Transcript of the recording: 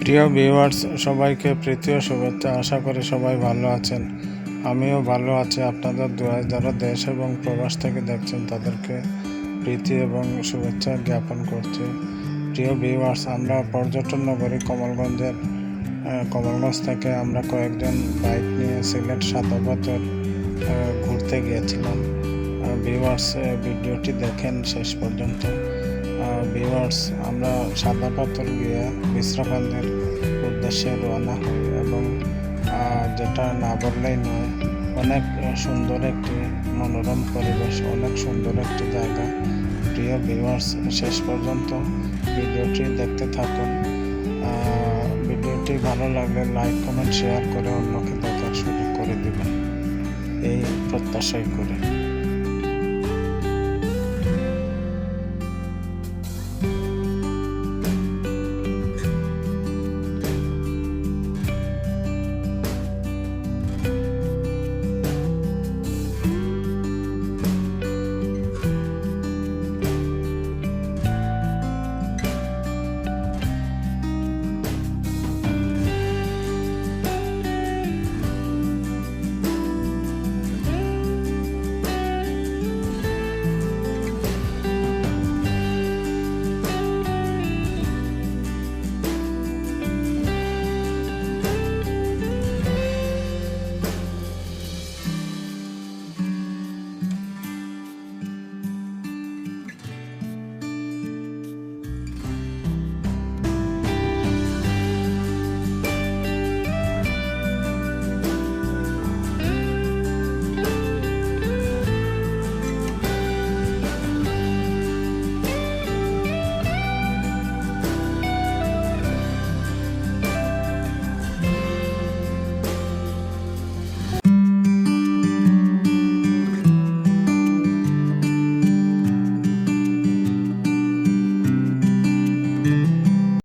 প্রিয় ভিউয়ার্স সবাইকে প্রীতি ও শুভেচ্ছা। আশা করি সবাই ভালো আছেন। আমিও ভালো আছি। আপনাদের দোয়ায় যারা দেশ এবং প্রবাস থেকে দেখছেন, তাদেরকে প্রীতি এবং শুভেচ্ছা জ্ঞাপন করছি। প্রিয় ভিউয়ার্স আমরা পর্যটন নগরী কমলগঞ্জের কমলগঞ্জ থেকে আমরা কয়েকজন বাইক নিয়ে সিলেট সাদাপাথর ঘুরতে গিয়েছিলাম। ভিউয়ার্স ভিডিওটি দেখেন শেষ পর্যন্ত। ভিউয়ার্স আমরা সাদা পাথর গিয়ে বিশ্রাকান্তের উদ্দেশ্যে রওনা হই এবং যেটা না বললেই নয়, অনেক সুন্দর একটি মনোরম পরিবেশ, অনেক সুন্দর একটি জায়গা। প্রিয় ভিউয়ার্স শেষ পর্যন্ত ভিডিওটি দেখতে থাকুন। ভিডিওটি ভালো লাগলে লাইক, কমেন্ট শেয়ার করে অন্যকে দেখার সুযোগ করে দিবেন। এই প্রত্যাশাই করে।